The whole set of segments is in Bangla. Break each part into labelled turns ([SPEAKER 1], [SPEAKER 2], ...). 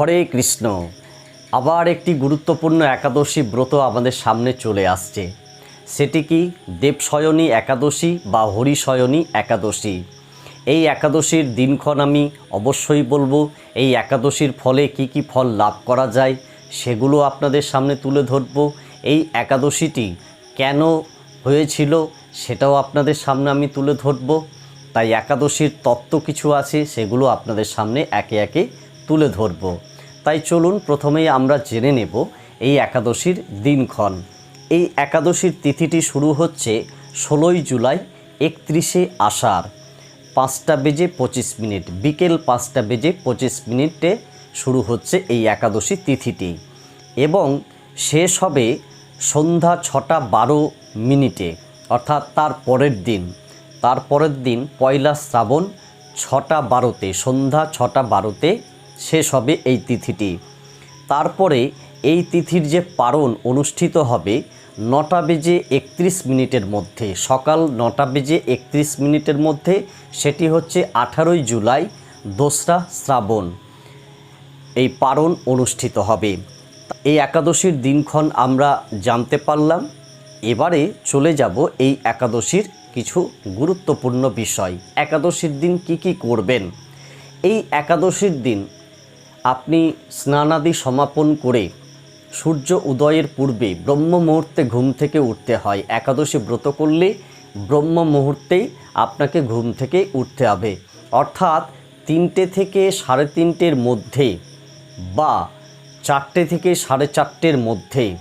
[SPEAKER 1] হরে কৃষ্ণ। আবার একটি গুরুত্বপূর্ণ একাদশী ব্রত আমাদের সামনে চলে আসছে। সেটি কি দেবশয়নী একাদশী বা হরিশয়নী একাদশী? এই একাদশীর দিনক্ষণ আমি অবশ্যই বলব, এই একাদশীর ফলে কি কি ফল লাভ করা যায় সেগুলো আপনাদের সামনে তুলে ধরব। এই একাদশীটি কেন হয়েছিল সেটাও আপনাদের সামনে আমি তুলে ধরব। তাই একাদশীর তত্ত্ব কিছু আছে সেগুলো আপনাদের সামনে একে একে তুলে ধরব। তাই চলুন প্রথমেই আমরা জেনে নেব এই একাদশীর দিনক্ষণ। এই একাদশীর তিথিটি শুরু হচ্ছে ষোলোই জুলাই, একত্রিশে আষাঢ়। পাঁচটা বেজে পঁচিশ মিনিট, বিকেল পাঁচটা বেজে পঁচিশ মিনিটে শুরু হচ্ছে এই একাদশী তিথিটি এবং শেষ হবে সন্ধ্যা ছটা বারো মিনিটে, অর্থাৎ তার পরের দিন। তার পরের দিন পয়লা শ্রাবণ ছটা বারোতে, সন্ধ্যা ছটা বারোতে শেষ হবে এই তিথিটি। তারপরে এই তিথির যে পারণ অনুষ্ঠিত হবে নটা বেজে একত্রিশ মিনিটের মধ্যে। সকাল নটা বেজে একত্রিশ মিনিটের মধ্যে সেটি হচ্ছে আঠারোই জুলাই, দোসরা শ্রাবণ। এই পারণ অনুষ্ঠিত হবে। এই একাদশীর দিনক্ষণ আমরা জানতে পারলাম। এবারে চলে যাব এই একাদশীর কিছু গুরুত্বপূর্ণ বিষয়। একাদশীর দিন কি কি করবেন? এই একাদশীর দিন আপনি স্নানাদি সমাপন করে সূর্য উদয়ের পূর্বে ব্রহ্ম মুহূর্তে ঘুম থেকে উঠতে হয়। একাদশী ব্রত করলে ব্রহ্ম মুহূর্তেই আপনাকে ঘুম থেকে উঠতে হবে। অর্থাৎ তিনটে থেকে সাড়ে তিনটের মধ্যে বা চারটে থেকে সাড়ে চারটের মধ্যে।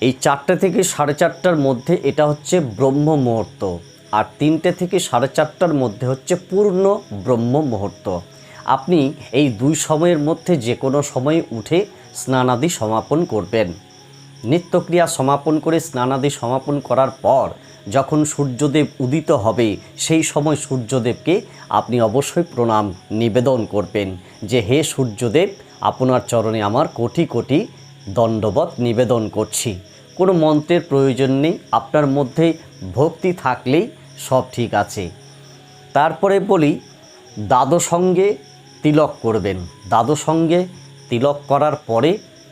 [SPEAKER 1] এই চারটে থেকে সাড়ে চারটার মধ্যে এটা হচ্ছে ব্রহ্ম মুহূর্ত। আর তিনটে থেকে সাড়ে চারটার মধ্যে হচ্ছে পূর্ণ ব্রহ্ম মুহূর্ত। আপনি এই দুই সময়ের মধ্যে যে কোনো সময়ে উঠে স্নানাদি সমাপন করবেন। নিত্যক্রিয়া সমাপন করে স্নানাদি সমাপন করার পর যখন সূর্যদেব উদিত হবে, সেই সময় সূর্যদেবকে আপনি অবশ্যই প্রণাম, নিবেদন করবেন যে, হে সূর্যদেব, আপনার চরণে আমার কোটি কোটি দণ্ডবত নিবেদন করছি। কোনো মন্ত্রের প্রয়োজন নেই, আপনার মধ্যে ভক্তি থাকলেই সব ঠিক আছে। তারপরে বলি দাদো সঙ্গে তিলক করবেন। দাদো সঙ্গে তিলক করার পরে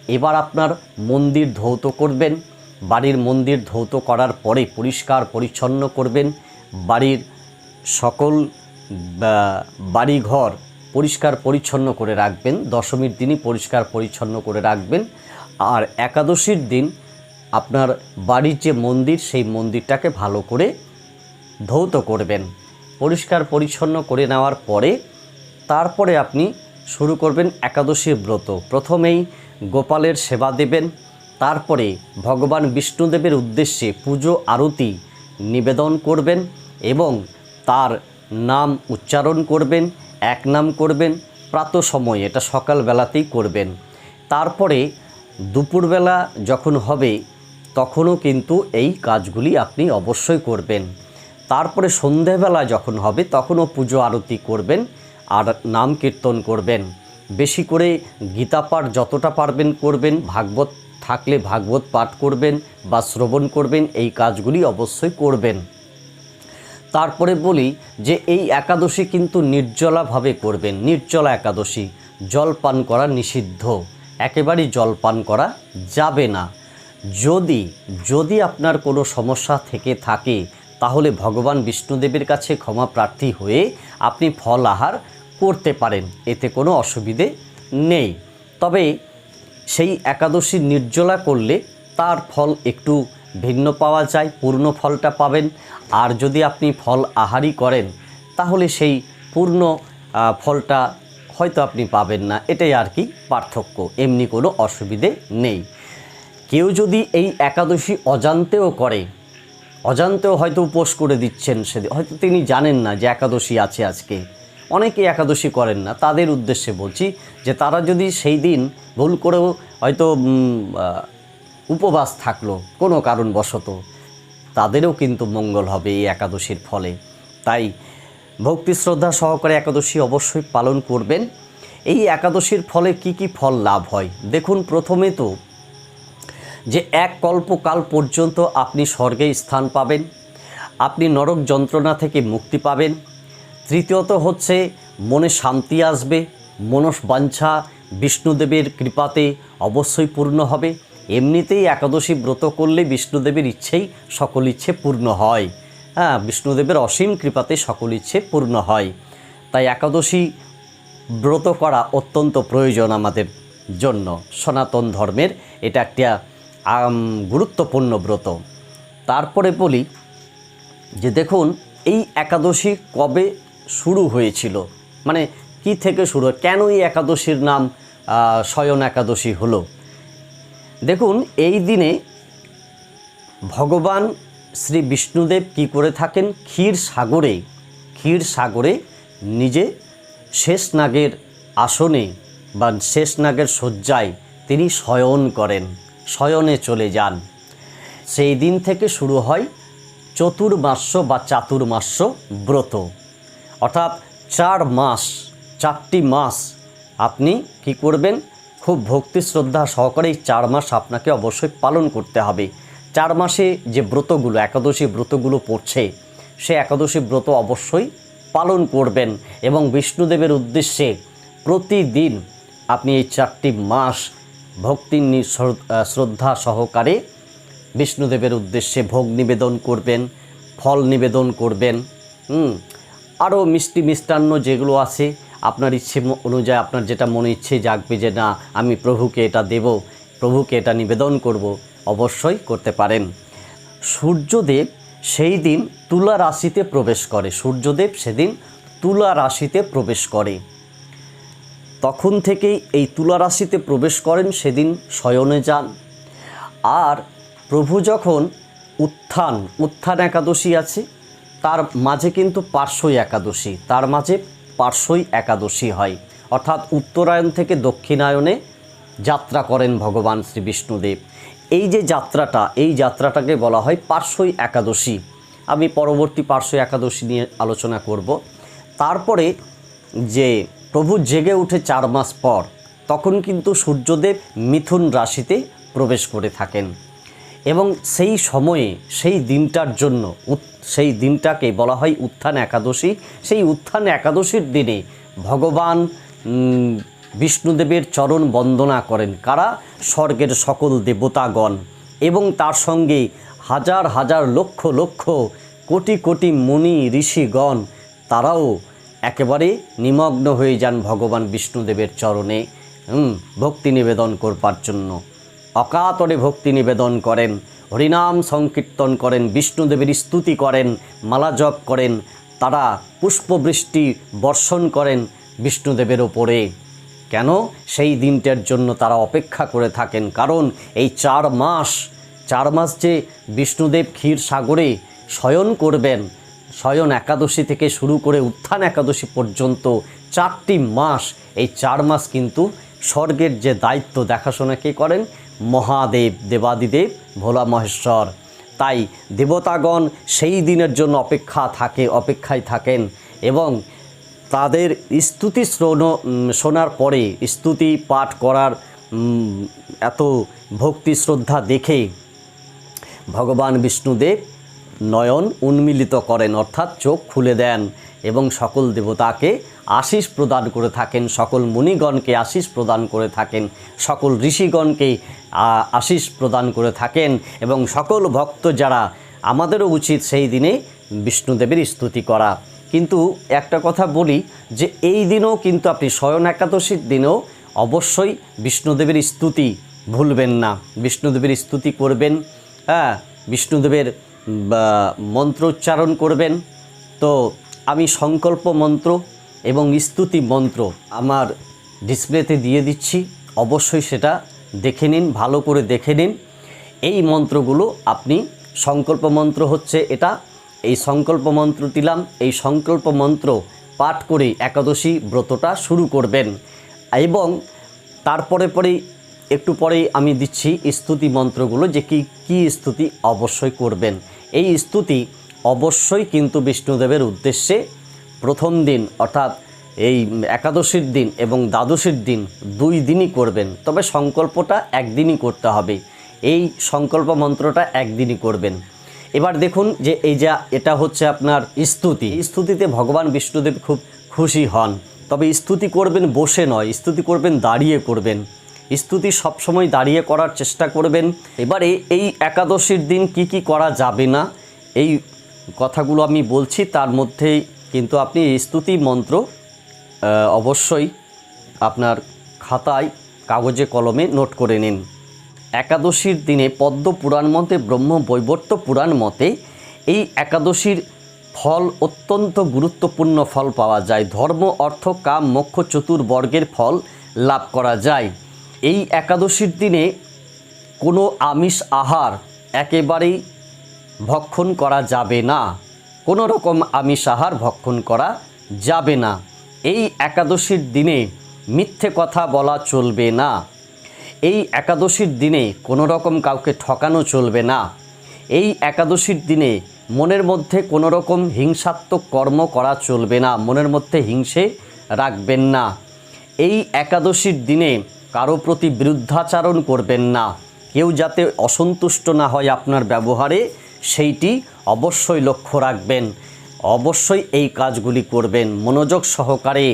[SPEAKER 1] এবার আপনার মন্দির ধৌত করবেন। বাড়ির মন্দির ধৌত করার পরে পরিষ্কার পরিচ্ছন্ন করবেন। বাড়ির সকল বাড়িঘর পরিষ্কার পরিচ্ছন্ন করে রাখবেন। দশমীর দিনই পরিষ্কার পরিচ্ছন্ন করে রাখবেন। আর একাদশীর দিন আপনার বাড়ির যে মন্দির, সেই মন্দিরটাকে ভালো করে ধৌত করবেন। পরিষ্কার পরিচ্ছন্ন করে নেওয়ার পরে তারপরে আপনি শুরু করবেন একাদশী ব্রত। প্রথমেই গোপালের সেবা দেবেন, তারপরে ভগবান বিষ্ণুদেবের উদ্দেশ্যে পুজো আরতি নিবেদন করবেন এবং তার নাম উচ্চারণ করবেন, এক নাম করবেন, প্রাত সময়, এটা সকালবেলাতেই করবেন। তারপরে দুপুরবেলা যখন হবে, তখনও কিন্তু এই কাজগুলি আপনি অবশ্যই করবেন। তারপরে সন্ধেবেলা যখন হবে, তখনও পুজো আরতি করবেন আর নাম কীর্তন করবেন। বেশি করে গীতা পাঠ যতটা পারবেন করবেন, ভাগবত থাকলে ভাগবত পাঠ করবেন বা শ্রবণ করবেন, এই কাজগুলি অবশ্যই করবেন। তারপরে বলি যে এই একাদশী কিন্তু নির্জলাভাবে করবেন, নির্জলা একাদশী জল পান করা নিষিদ্ধ, একেবারেই জল পান করা যাবে না। যদি যদি আপনার কোনো সমস্যা থেকে থাকে, তাহলে ভগবান বিষ্ণুদেবের কাছে ক্ষমা প্রার্থী হয়ে আপনি ফল আহার করতে পারেন, এতে কোনো অসুবিধে নেই। তবে সেই একাদশী নির্জলা করলে তার ফল একটু ভিন্ন পাওয়া যায়, পূর্ণ ফলটা পাবেন। আর যদি আপনি ফল আহারই করেন, তাহলে সেই পূর্ণ ফলটা হয়তো আপনি পাবেন না, এটাই আর কি পার্থক্য, এমনি কোনো অসুবিধে নেই। কেউ যদি এই একাদশী অজান্তেও করে, অজান্তেও হয়তো উপোস করে দিচ্ছেন সেদিন, হয়তো তিনি জানেন না যে একাদশী আছে আজকে। অনেকে একাদশী করেন না, তাদের উদ্দেশ্যে বলছি যে তারা যদি সেই দিন ভুল করেও হয়তো উপবাস থাকল কোনো কারণবশত, তাদেরও কিন্তু মঙ্গল হবে এই একাদশীর ফলে। তাই ভক্তি শ্রদ্ধা সহকারে একাদশী অবশ্যই পালন করবেন। এই একাদশীর ফলে কি কি ফল লাভ হয়? দেখুন, প্রথমে তো যে এক কল্পকাল পর্যন্ত আপনি স্বর্গে স্থান পাবেন, আপনি নরক যন্ত্রণা থেকে মুক্তি পাবেন তৃতীয়ত হচ্ছে, মনে শান্তি আসবে, মনস্বাঞ্ছা বিষ্ণুদেবের কৃপাতে অবশ্যই পূর্ণ হবে। এমনিতেই একাদশী ব্রত করলে বিষ্ণুদেবের ইচ্ছেই সকল ইচ্ছে পূর্ণ হয়। হ্যাঁ বিষ্ণুদেবের অসীম কৃপাতে সকল ইচ্ছে পূর্ণ হয়। তাই একাদশী ব্রত করা অত্যন্ত প্রয়োজন আমাদের জন্য। সনাতন ধর্মের এটা একটা গুরুত্বপূর্ণ ব্রত। তারপরে বলি যে দেখুন, এই একাদশী কবে শুরু হয়েছিল? মানে কি থেকে শুরু? কেন এই একাদশীর নাম শয়ন একাদশী হলো? দেখুন, এই দিনে ভগবান শ্রী বিষ্ণুদেব কি করে থাকেন? ক্ষীর সাগরে ক্ষীর সাগরে নিজে শেষ নাগের আসনে বা শেষ নাগের শয্যায় তিনি শয়ন করেন, শয়নে চলে যান। সেই দিন থেকে শুরু হয় চতুর্মাস্য বা চাতুর্মাস্য ব্রত। অর্থাৎ চার মাস, চারটি মাস আপনি কি করবেন? খুব ভক্তি শ্রদ্ধা সহকারে চার মাস আপনাকে অবশ্যই পালন করতে হবে। চার মাসে যে ব্রতগুলো, একাদশী ব্রতগুলো পড়ছে, সে একাদশী ব্রত অবশ্যই পালন করবেন এবং বিষ্ণুদেবের উদ্দেশ্যে প্রতিদিন আপনি এই চারটি মাস ভক্তির নি- শ্রদ্ধা সহকারে বিষ্ণুদেবের উদ্দেশ্যে ভোগ নিবেদন করবেন, ফল নিবেদন করবেন, হুম আরও মিষ্টি মিষ্টান্ন যেগুলো আছে, আপনার ইচ্ছে অনুযায়ী আপনার যেটা মনে ইচ্ছে জাগবে যে না, আমি প্রভুকে এটা দেব, প্রভুকে এটা নিবেদন করব, অবশ্যই করতে পারেন। সূর্যদেব সেই দিন তুলা রাশিতে প্রবেশ করে, সূর্যদেব সেদিন তুলা রাশিতে প্রবেশ করে। তখন থেকেই এই তুলা রাশিতে প্রবেশ করেন, সেদিন শয়নে যান। আর প্রভু যখন উত্থান উত্থান একাদশী আছে তার মাঝে কিন্তু পার্শ্বই একাদশী, তার মাঝে পার্শ্বই একাদশী হয়। অর্থাৎ উত্তরায়ণ থেকে দক্ষিণায়নে যাত্রা করেন ভগবান শ্রী বিষ্ণুদেব। এই যে যাত্রাটা, এই যাত্রাটাকে বলা হয় পার্শ্বই একাদশী। আমি পরবর্তী পার্শ্ব একাদশী নিয়ে আলোচনা করব। তারপরে যে প্রভু জেগে উঠে চার মাস পর, তখন কিন্তু সূর্যদেব মিথুন রাশিতে প্রবেশ করে থাকেন। এবং সেই সময়ে, সেই দিনটার জন্য সেই দিনটাকে বলা হয় উত্থান একাদশী। সেই উত্থান একাদশীর দিনে ভগবান বিষ্ণুদেবের চরণ বন্দনা করেন। কারা? স্বর্গের সকল দেবতাগণ। এবং তার সঙ্গে হাজার হাজার, লক্ষ লক্ষ, কোটি কোটি মুনি ঋষিগণ, তারাও একেবারে নিমগ্ন হয়ে যান ভগবান বিষ্ণুদেবের চরণে। ভক্তি নিবেদন করবার জন্য। অকাতরে ভক্তি নিবেদন করেন। হরিনাম সংকীর্তন করেন, বিষ্ণুদেবের স্তুতি করেন, মালা জপ করেন, তারা পুষ্পবৃষ্টি বর্ষণ করেন বিষ্ণুদেবের ওপরে। কেন? সেই দিনটার জন্য তারা অপেক্ষা করে থাকেন। কারণ এই চার মাস চার মাস যে বিষ্ণুদেব ক্ষীর সাগরে শয়ন করবেন, শয়ন একাদশী থেকে শুরু করে উত্থান একাদশী পর্যন্ত চারটি মাস, এই চার মাস কিন্তু স্বর্গের যে দায়িত্ব দেখাশোনা কে করেন? মহাদেব, দেবাদিদেব, ভোলা মহেশ্বর। তাই দেবতাগণ সেই দিনের জন্য অপেক্ষা থাকে, অপেক্ষায় থাকেন এবং তাদের স্তুতি শ্রণ শোনার পরে স্তুতি পাঠ করার এত ভক্তি শ্রদ্ধা দেখে ভগবান বিষ্ণুদেব নয়ন উন্মিলিত করেন, অর্থাৎ চোখ খুলে দেন এবং সকল দেবতাকে আশিস প্রদান করে থাকেন, সকল মুনিগণকে আশিস প্রদান করে থাকেন, সকল ঋষিগণকে আশিস প্রদান করে থাকেন এবং সকল ভক্ত যারা আমাদেরও উচিত সেই দিনে বিষ্ণুদেবের স্তুতি করা। কিন্তু একটা কথা বলি যে এই দিনেও কিন্তু আপনি স্বয়ন একাদশীর দিনেও অবশ্যই বিষ্ণুদেবের স্তুতি ভুলবেন না। বিষ্ণুদেবের স্তুতি করবেন হ্যাঁ বিষ্ণুদেবের মন্ত্র উচ্চারণ করবেন, তো আমি সংকল্প মন্ত্র এবং স্তুতি মন্ত্র আমার ডিসপ্লেতে দিয়ে দিচ্ছি। অবশ্যই সেটা দেখে নিন, ভালো করে দেখে নিন। এই মন্ত্রগুলো আপনি সংকল্প মন্ত্র হচ্ছে এটা। এই সংকল্প মন্ত্র দিলাম, এই সংকল্প মন্ত্র পাঠ করে একাদশী ব্রতটা শুরু করবেন। এবং তারপরে পরেই, একটু পরেই আমি দিচ্ছি স্তুতি মন্ত্রগুলো যে কি, কী স্তুতি অবশ্যই করবেন। এই স্তুতি অবশ্যই কিন্তু বিষ্ণুদেবের উদ্দেশ্যে প্রথম দিন, অর্থাৎ এই একাদশীর দিন এবং দ্বাদশীর দিন দুই দিনই করবেন। তবে সংকল্পটা একদিনই করতে হবে। এই সংকল্প মন্ত্রটা একদিনই করবেন। এবার দেখুন যে এই যা, এটা হচ্ছে আপনার স্তুতি। স্তুতিতে ভগবান বিষ্ণুদেব খুব খুশি হন। তবে স্তুতি করবেন বসে নয়, স্তুতি করবেন দাঁড়িয়ে করবেন। স্তুতি সবসময় দাঁড়িয়ে করার চেষ্টা করবেন। এবারে এই একাদশীর দিন কি কি করা যাবে না? এই কথাগুলো আমি বলছি, তার মধ্যেই কিন্তু আপনি স্তুতি মন্ত্র অবশ্যই আপনার খাতায় কাগজে কলমে নোট করে নিন। একাদশীর দিনে পদ্ম পুরাণ মতে, ব্রহ্ম বৈবর্ত পুরাণ মতে এই একাদশীর ফল অত্যন্ত গুরুত্বপূর্ণ ফল পাওয়া যায়। ধর্ম, অর্থ, কাম, মোক্ষ, চতুর্বর্গের ফল লাভ করা যায়। এই একাদশীর দিনে কোনো আমিষ আহার একেবারেই ভক্ষণ করা যাবে না। কোনো রকম আমিষ আহার ভক্ষণ করা যাবে না। এই একাদশীর দিনে মিথ্যে কথা বলা চলবে না। এই একাদশীর দিনে কোনো রকম কাউকে ঠকানো চলবে না। এই একাদশীর দিনে মনের মধ্যে কোনো রকম হিংসাত্মক কর্ম করা চলবে না। মনের মধ্যে হিংসে রাখবেন না। এই একাদশীর দিনে কারও প্রতি বিরুদ্ধাচারণ করবেন না। কেউ যাতে অসন্তুষ্ট না হয় আপনার ব্যবহারে, সেইটি অবশ্যই লক্ষ্য রাখবেন। অবশ্যই এই কাজগুলি করবেন। মনোযোগ সহকারে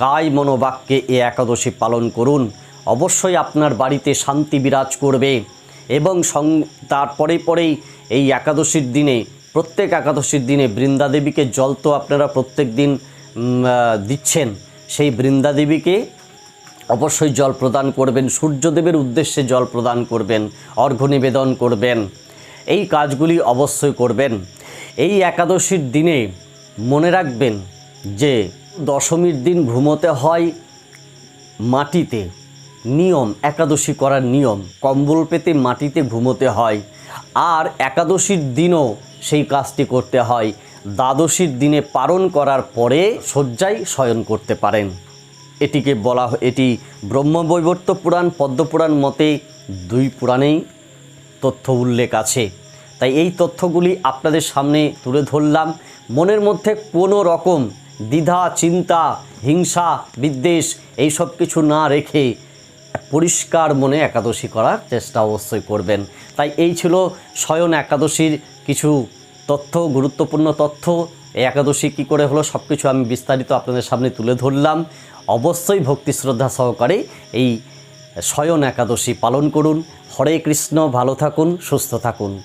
[SPEAKER 1] কায় মনোবাক্যে এ একাদশী পালন করুন। অবশ্যই আপনার বাড়িতে শান্তি বিরাজ করবে এবং সং তারপরে পরেই এই একাদশীর দিনে, প্রত্যেক একাদশীর দিনে বৃন্দাদেবীকে জল তো আপনারা প্রত্যেক দিন দিচ্ছেন। সেই বৃন্দা দেবীকে অবশ্যই জল প্রদান করবেন, সূর্যদেবের উদ্দেশ্যে জল প্রদান করবেন, অর্ঘ্য নিবেদন করবেন। এই কাজগুলি অবশ্যই করবেন। এই একাদশীর দিনে মনে রাখবেন যে দশমীর দিন ঘুমোতে হয় মাটিতে। নিয়ম, একাদশী করার নিয়ম, কম্বল পেতে মাটিতে ঘুমোতে হয়। আর একাদশীর দিনও সেই কাজটি করতে হয়। দ্বাদশীর দিনে পালন করার পরে শয্যায় শয়ন করতে পারেন। এটিকে বলা এটি ব্রহ্মবৈবর্ত পুরাণ পদ্মপুরাণ মতে দুই পুরাণেই তথ্য উল্লেখ আছে। তাই এই তথ্যগুলি আপনাদের সামনে তুলে ধরলাম। মনের মধ্যে কোনো রকম দ্বিধা, চিন্তা, হিংসা, বিদ্বেষ এই সব কিছু না রেখে পরিষ্কার মনে একাদশী করার চেষ্টা অবশ্যই করবেন। তাই এই ছিল স্বয়ন একাদশীর কিছু তথ্য, গুরুত্বপূর্ণ তথ্য। এই একাদশী কী করে হলো সব কিছু আমি বিস্তারিত আপনাদের সামনে তুলে ধরলাম। অবশ্যই ভক্তি শ্রদ্ধা সহকারে এই শয়ন একাদশী পালন করুন। হরে কৃষ্ণ, ভালো থাকুন, সুস্থ থাকুন।